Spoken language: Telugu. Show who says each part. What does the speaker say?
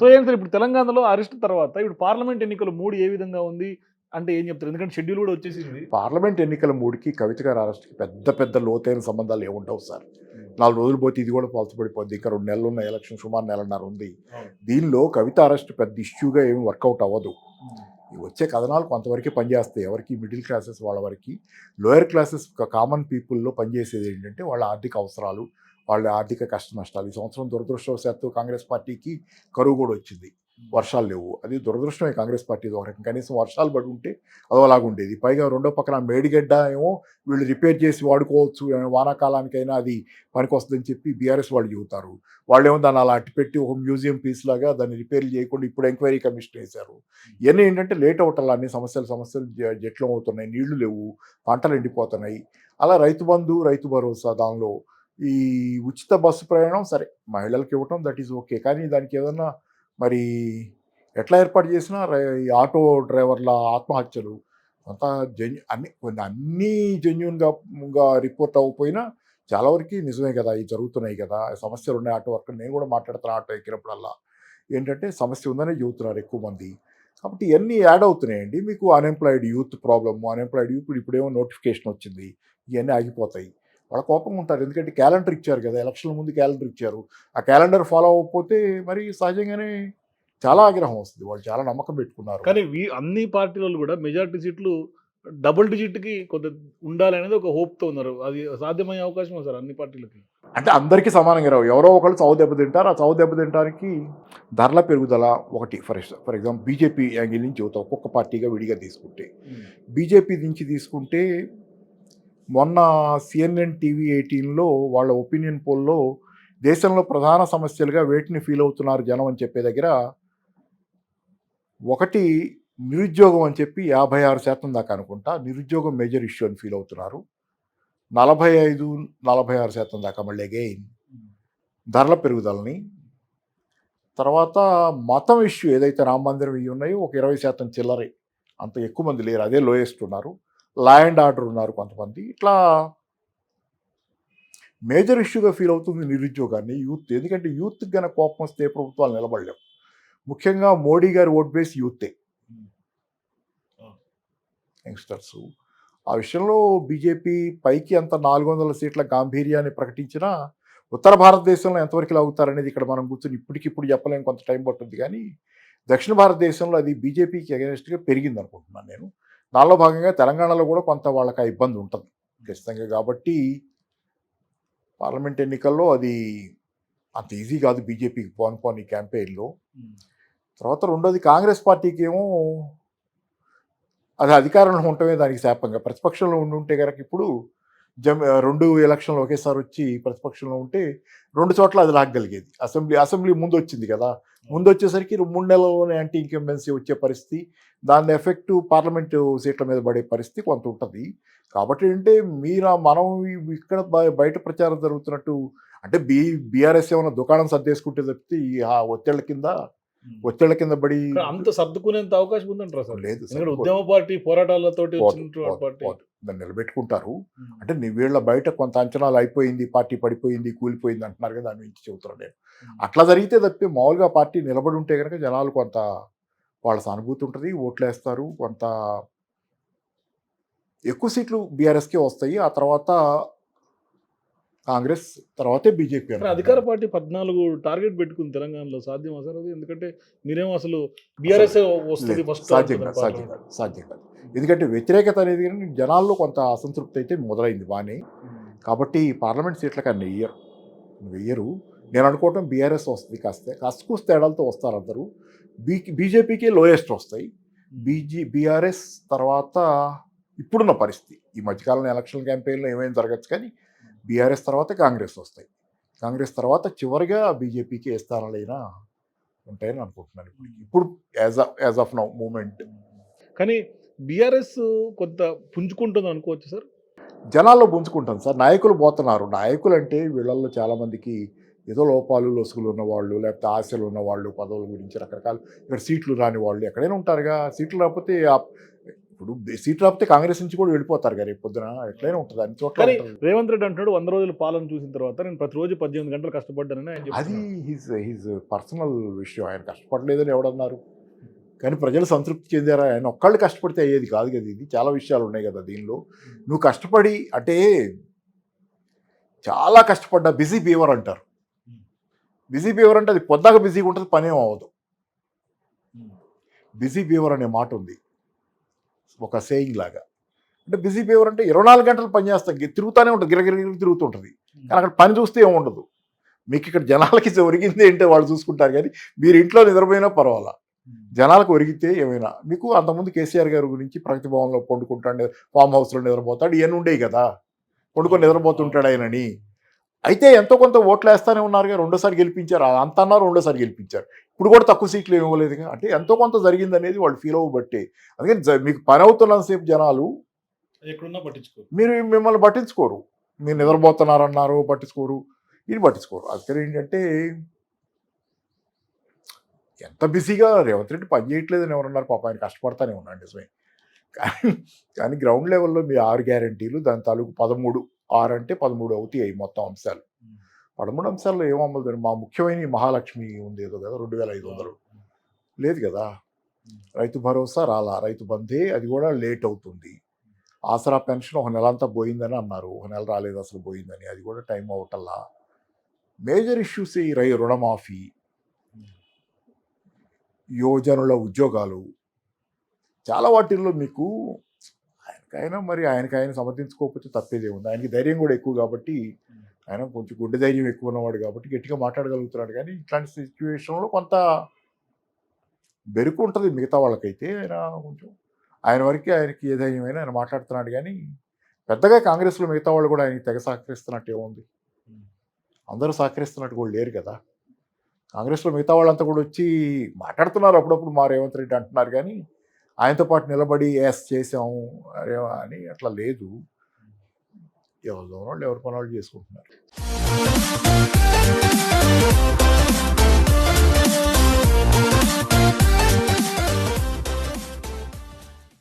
Speaker 1: సో ఏం సార్ ఇప్పుడు తెలంగాణలో అరెస్ట్ తర్వాత ఇప్పుడు పార్లమెంట్ ఎన్నికలు మూడు ఏ విధంగా ఉంది అంటే ఏం చెప్తారు? ఎందుకంటే షెడ్యూల్ కూడా వచ్చేసింది.
Speaker 2: పార్లమెంట్ ఎన్నికల మూడుకి కవిత గారి అరెస్ట్కి పెద్ద పెద్ద లోతైన సంబంధాలు ఏముండవు సార్. నాలుగు రోజులు పోతే ఇది కూడా పలచబడిపోద్ది. ఇంకా రెండు నెలలు ఉన్న ఎలక్షన్ సుమారు నెలన్నర ఉంది. దీనిలో కవిత అరెస్ట్ పెద్ద ఇష్యూగా ఏమి వర్కౌట్ అవ్వదు. వచ్చే కథనాలు కొంతవరకు పనిచేస్తాయి. ఎవరికి? మిడిల్ క్లాసెస్ వాళ్ళ వరకు. లోయర్ క్లాసెస్ కామన్ పీపుల్లో పనిచేసేది ఏంటంటే వాళ్ళ ఆర్థిక అవసరాలు వాళ్ళ ఆర్థిక కష్ట నష్టాలు. ఈ సంవత్సరం దురదృష్టవశాత్తు కాంగ్రెస్ పార్టీకి కరువు కూడా వచ్చింది. వర్షాలు లేవు. అది దురదృష్టమే కాంగ్రెస్ పార్టీ ఒక రకం కనీసం వర్షాలు పడి ఉంటే అదోలాగా ఉండేది పైగా రెండో పక్కన మేడిగడ్డ ఏమో వీళ్ళు రిపేర్ చేసి వాడుకోవచ్చు. వానాకాలానికైనా అది పనికొస్తుందని చెప్పి బీఆర్ఎస్ వాళ్ళు చెబుతారు. వాళ్ళు ఏమో దాన్ని అలా అట్టిపెట్టి ఒక మ్యూజియం పీస్ లాగా దాన్ని రిపేర్ చేయకుండా ఇప్పుడు ఎంక్వైరీ కమిషన్ వేశారు. ఇవన్నీ ఏంటంటే లేట్ అవటం అన్ని సమస్యలు సమస్యలు జట్లు అవుతున్నాయి. నీళ్ళు లేవు. పంటలు ఎండిపోతున్నాయి. అలా రైతు బంధు రైతు భరోసా దానిలో ఈ ఉచిత బస్సు ప్రయాణం సరే మహిళలకు ఇవ్వటం దట్ ఈజ్ ఓకే కానీ దానికి ఏదన్నా మరి ఎట్లా ఏర్పాటు చేసినా ఈ ఆటో డ్రైవర్ల ఆత్మహత్యలు అంతా జెన్యు అన్ని కొన్ని అన్నీ జెన్యున్గా రిపోర్ట్ అవ్వకపోయినా చాలా వరకు నిజమే కదా ఇవి జరుగుతున్నాయి కదా సమస్యలు ఉన్నాయి ఆటో వర్క్ నేను కూడా మాట్లాడుతున్నా ఆటో ఎక్కినప్పుడల్లా. ఏంటంటే సమస్య ఉందని చెబుతున్నారు ఎక్కువ మంది. కాబట్టి ఇవన్నీ యాడ్ అవుతున్నాయండి. మీకు unemployed youth problem unemployed youth ఇప్పుడు ఇప్పుడేమో నోటిఫికేషన్ వచ్చింది. ఇవన్నీ ఆగిపోతాయి. వాళ్ళ కోపం ఉంటారు. ఎందుకంటే క్యాలెండర్ ఇచ్చారు కదా ఎలక్షన్ల ముందు క్యాలెండర్ ఇచ్చారు. ఆ క్యాలెండర్ ఫాలో అవ్వకపోతే మరి సహజంగానే చాలా ఆగ్రహం వస్తుంది. వాళ్ళు చాలా నమ్మకం పెట్టుకున్నారు.
Speaker 1: కానీ వీ- అన్ని పార్టీలలో కూడా మెజారిటీ సీట్లు డబుల్ డిజిట్కి కొంత ఉండాలనేది ఒక హోప్తో ఉన్నారు. అది సాధ్యమయ్యే అవకాశం సార్ అన్ని పార్టీలకి.
Speaker 2: అంటే అందరికీ సమానంగా రావు. ఎవరో ఒకళ్ళు చౌ దెబ్బ తింటారు. ఆ చౌ దెబ్బ తినడానికి ధరల పెరుగుదల ఒకటి. For for example BJP angle నుంచి చెబుతాం ఒక్కొక్క పార్టీగా విడిగా తీసుకుంటే బీజేపీ నుంచి తీసుకుంటే మొన్న సిఎన్ఎన్ టీవీ ఎయిటీన్లో వాళ్ళ ఒపీనియన్ పోల్లో దేశంలో ప్రధాన సమస్యలుగా వేటిని ఫీల్ అవుతున్నారు జనం అని చెప్పే దగ్గర ఒకటి నిరుద్యోగం అని చెప్పి యాభై ఆరు శాతం దాకా అనుకుంటా నిరుద్యోగం మేజర్ ఇష్యూ అని ఫీల్ అవుతున్నారు. నలభై ఐదు నలభై ఆరు శాతం దాకా మళ్ళీ అగైన్ ధరల పెరుగుదలని. తర్వాత మతం ఇష్యూ ఏదైతే రామ మందిరం ఇవి ఉన్నాయో ఒక ఇరవై శాతం చిల్లరే అంత ఎక్కువ మంది లేరు. అదే లోయెస్ట్ ఉన్నారు. లా అండ్ ఆర్డర్ ఉన్నారు కొంతమంది. ఇట్లా మేజర్ ఇష్యూగా ఫీల్ అవుతుంది నిరుద్యోగాన్ని యూత్. ఎందుకంటే యూత్ గన కోపం వస్తే ప్రభుత్వాలు నిలబడలేవు. ముఖ్యంగా మోడీ గారి ఓట్ బేస్ యూతే. యంగ్స్టర్స్. ఆ విషయంలో బీజేపీ పైకి అంత నాలుగు వందల సీట్ల గాంభీర్యాన్ని ప్రకటించినా ఉత్తర భారతదేశంలో ఎంతవరకు లాగుతారనేది ఇక్కడ మనం కూర్చొని ఇప్పటికిప్పుడు చెప్పలేం కొంత టైం పట్టుద్ది. కానీ దక్షిణ భారతదేశంలో అది బీజేపీకి అగెనిస్ట్గా పెరిగింది అనుకుంటున్నాను నేను. దానిలో భాగంగా తెలంగాణలో కూడా కొంత వాళ్ళకి ఆ ఇబ్బంది ఉంటుంది. ఖచ్చితంగా కాబట్టి పార్లమెంట్ ఎన్నికల్లో అది అంత ఈజీ కాదు బీజేపీకి పోన్ పోని క్యాంపెయిన్లో. తర్వాత రెండోది కాంగ్రెస్ పార్టీకి ఏమో అది అధికారంలో ఉండటమే దానికి శాపంగా. ప్రతిపక్షంలో ఉండి ఉంటే కనుక ఇప్పుడు జమ్ రెండు ఎలక్షన్లు ఒకేసారి వచ్చి ప్రతిపక్షంలో ఉంటే రెండు చోట్ల అది లాగగలిగేది. అసెంబ్లీ అసెంబ్లీ ముందు వచ్చింది కదా. ముందు వచ్చేసరికి మూడు నెలల్లోనే యాంటీ ఇంకంబెన్సీ వచ్చే పరిస్థితి దాని ఎఫెక్ట్ పార్లమెంటు సీట్ల మీద పడే పరిస్థితి కొంత ఉంటుంది. కాబట్టి అంటే మీరు మనం ఇక్కడ బ- బయట ప్రచారం జరుగుతున్నట్టు అంటే బీ బీఆర్ఎస్ ఏమైనా దుకాణం సర్దేసుకుంటే తప్పితే ఈ ఆ ఒత్తిళ్ళ కింద ఒత్తిళ్ళ కింద పడి
Speaker 1: అంత సర్దుకునేంత అవకాశం ఉందంటారా సార్?
Speaker 2: లేదు
Speaker 1: ఉద్యమ పార్టీ పోరాటాలతోటి
Speaker 2: పోదు,
Speaker 1: వచ్చినటువంటి
Speaker 2: పోదు,
Speaker 1: పార్టీ.
Speaker 2: పోదు. దాన్ని నిలబెట్టుకుంటారు. అంటే నీ వీళ్ళ బయట కొంత అంచనాలు అయిపోయింది పార్టీ పడిపోయింది కూలిపోయింది అంటున్నారు కదా దాని నుంచి చెబుతున్నాను నేను. అట్లా జరిగితే తప్పితే మామూలుగా పార్టీ నిలబడి ఉంటే కనుక జనాలు కొంత వాళ్ళ సానుభూతి ఉంటుంది ఓట్లు వేస్తారు కొంత ఎక్కువ సీట్లు బీఆర్ఎస్కే వస్తాయి. ఆ తర్వాత కాంగ్రెస్ తర్వాతే బీజేపీ
Speaker 1: కానీ అధికార పార్టీ పద్నాలుగు టార్గెట్ పెట్టుకుంది తెలంగాణలో. సాధ్యమా సార్ అది? ఎందుకంటే మీరేమో అసలు బీఆర్ఎస్ వస్తుంది ఫస్ట్
Speaker 2: సాధ్యం కాదు సాధ్యం కాదు సాధ్యం కాదు. ఎందుకంటే వ్యతిరేకత అనేది కానీ జనాల్లో కొంత అసంతృప్తి అయితే మొదలైంది బాగానే కాబట్టి పార్లమెంట్ సీట్లకు అన్ని వెయ్యరు. వెయ్యరు. నేను అనుకోవటం బీఆర్ఎస్ వస్తుంది కాస్త కాస్త తేడాలతో వస్తారు అందరూ. బీ బీజేపీకి లోయెస్ట్ వస్తాయి. బీజీ బీఆర్ఎస్ తర్వాత ఇప్పుడున్న పరిస్థితి. ఈ మధ్యకాలంలో ఎలక్షన్ క్యాంపెయిన్లో ఏమైనా జరగచ్చు కానీ బీఆర్ఎస్ తర్వాత కాంగ్రెస్ వస్తాయి. కాంగ్రెస్ తర్వాత చివరిగా బీజేపీకి ఏ స్థానాలైనా ఉంటాయని అనుకుంటున్నాను ఇప్పుడు ఇప్పుడు as as of now moment.
Speaker 1: కానీ బీఆర్ఎస్ కొంత పుంజుకుంటుంది అనుకోవచ్చు సార్?
Speaker 2: జనాల్లో పుంజుకుంటాం సార్. నాయకులు పోతున్నారు. నాయకులు అంటే వీళ్ళల్లో చాలామందికి ఏదో లోపాలు లొసుగులు ఉన్నవాళ్ళు లేకపోతే ఆశలు ఉన్నవాళ్ళు పదవుల గురించి రకరకాల. ఇక్కడ సీట్లు రాని వాళ్ళు ఎక్కడైనా ఉంటారుగా. సీట్లు రాకపోతే ఇప్పుడు సీట్ రాకపోతే కాంగ్రెస్ నుంచి కూడా వెళ్ళిపోతారు కదా రేపు పొద్దున. ఎట్లయినా ఉంటుంది అన్ని చోట్ల.
Speaker 1: రేవంత్ రెడ్డి అంటున్నాడు వంద రోజుల పాలన చూసిన తర్వాత నేను ప్రతిరోజు పద్దెనిమిది గంటలు కష్టపడ్డానని ఆయన
Speaker 2: అది. హిజ్ హిజ్ పర్సనల్ విషయం. ఆయన కష్టపడలేదని ఎవడన్నారు? కానీ ప్రజలు సంతృప్తి చెందారా? ఆయన ఒక్కళ్ళు కష్టపడితే అయ్యేది కాదు కదా ఇది. చాలా విషయాలు ఉన్నాయి కదా దీనిలో. నువ్వు కష్టపడి అంటే చాలా కష్టపడ్డా బిజీ బీవర్ అంటారు. బిజీ బీవర్ అంటే అది పొద్దాక బిజీగా ఉంటుంది పనేం అవ్వదు. బిజీ బీవర్ అనే మాట ఉంది. ఒక సేయింగ్ లాగా. అంటే బిజీ బీవర్ అంటే ఇరవై నాలుగు గంటలు పని చేస్తాం. తిరుగుతూనే ఉంటుంది. గిరగిర తిరుగుతుంటుంది. కానీ అక్కడ పని చూస్తే ఏమి ఉండదు మీకు ఇక్కడ జనాలకి ఒరిగింది ఏంటో వాళ్ళు చూసుకుంటారు కానీ మీరు ఇంట్లో నిద్రపోయినా పర్వాలా. జనాలకు ఒరిగితే ఏమైనా. మీకు అంతకుముందు కేసీఆర్ గారి గురించి ప్రగతి భవన్లో పండుకుంటాడు ఫామ్ హౌస్లో నిద్రపోతాడు ఇవన్నీ ఉండేవి కదా. పండుకొని నిద్రపోతుంటాడు ఆయనని. అయితే ఎంతో కొంత ఓట్లు వేస్తానే ఉన్నారుగా రెండోసారి గెలిపించారు. అంత అన్నారు రెండోసారి గెలిపించారు. ఇప్పుడు కూడా తక్కువ సీట్లు ఏమి ఇవ్వలేదుగా అంటే ఎంతో కొంత జరిగింది అనేది వాళ్ళు ఫీల్ అవ్వబట్టే. అందుకని మీకు పని అవుతున్నంతసేపు జనాలు
Speaker 1: ఎక్కడున్నా పట్టించుకో
Speaker 2: మీరు మిమ్మల్ని పట్టించుకోరు. మీరు నిద్రపోతున్నారన్నారు పట్టించుకోరు. ఇది పట్టించుకోరు. అందుకని ఏంటంటే ఎంత బిజీగా రేవంత్ రెడ్డి పని చేయట్లేదని ఎవరన్నారు పాప ఆయన కష్టపడతానే ఉన్నాడు నిజమే. కానీ కానీ గ్రౌండ్ లెవెల్లో మీ ఆరు గ్యారంటీలు దాని తాలూకు పదమూడు ఆరు అంటే పదమూడు అవుతాయి మొత్తం అంశాలు. పదమూడు అంశాల్లో ఏం అమలు జరిగింది? మా ముఖ్యమైన మహాలక్ష్మి ఉంది ఏదో కదా రెండు వేల ఐదు వందలు. లేదు కదా? రైతు భరోసా రాలా? రైతు బంధే అది కూడా లేట్ అవుతుంది. ఆసరా పెన్షన్ ఒక నెల అంతా పోయిందని అన్నారు. ఒక నెల రాలేదు అసలు పోయిందని అది కూడా టైం అవటల్లా? మేజర్ ఇష్యూస్ ఈ రై రుణమాఫీ? యువజనుల ఉద్యోగాలు? చాలా వాటిల్లో మీకు ఆయనకైనా మరి ఆయనకైనా సమర్థించుకోకపోతే తప్పేదే ఉంది ఆయనకి ధైర్యం కూడా ఎక్కువ కాబట్టి ఆయన కొంచెం గుండె ధైర్యం ఎక్కువ ఉన్నవాడు కాబట్టి గట్టిగా మాట్లాడగలుగుతున్నాడు. కానీ ఇట్లాంటి సిచ్యువేషన్లో కొంత బెరుకు ఉంటుంది మిగతా వాళ్ళకైతే. ఆయన కొంచెం ఆయన వరకు ఆయనకి ఏ ధైర్యమైనా ఆయన మాట్లాడుతున్నాడు. కానీ పెద్దగా కాంగ్రెస్లో మిగతా వాళ్ళు కూడా ఆయనకి తెగ సహకరిస్తున్నట్టు ఏముంది? అందరూ సహకరిస్తున్నట్టు కూడా లేరు కదా. కాంగ్రెస్లో మిగతా వాళ్ళంతా కూడా వచ్చి మాట్లాడుతున్నారు. అప్పుడప్పుడు మా రేవంత్ రెడ్డి అంటున్నారు. కానీ ఆయనతో పాటు నిలబడి ఎస్ చేసాము అని అట్లా లేదు. ఎవరు దూరం వాళ్ళు ఎవరు పనులు చేసుకుంటున్నారు?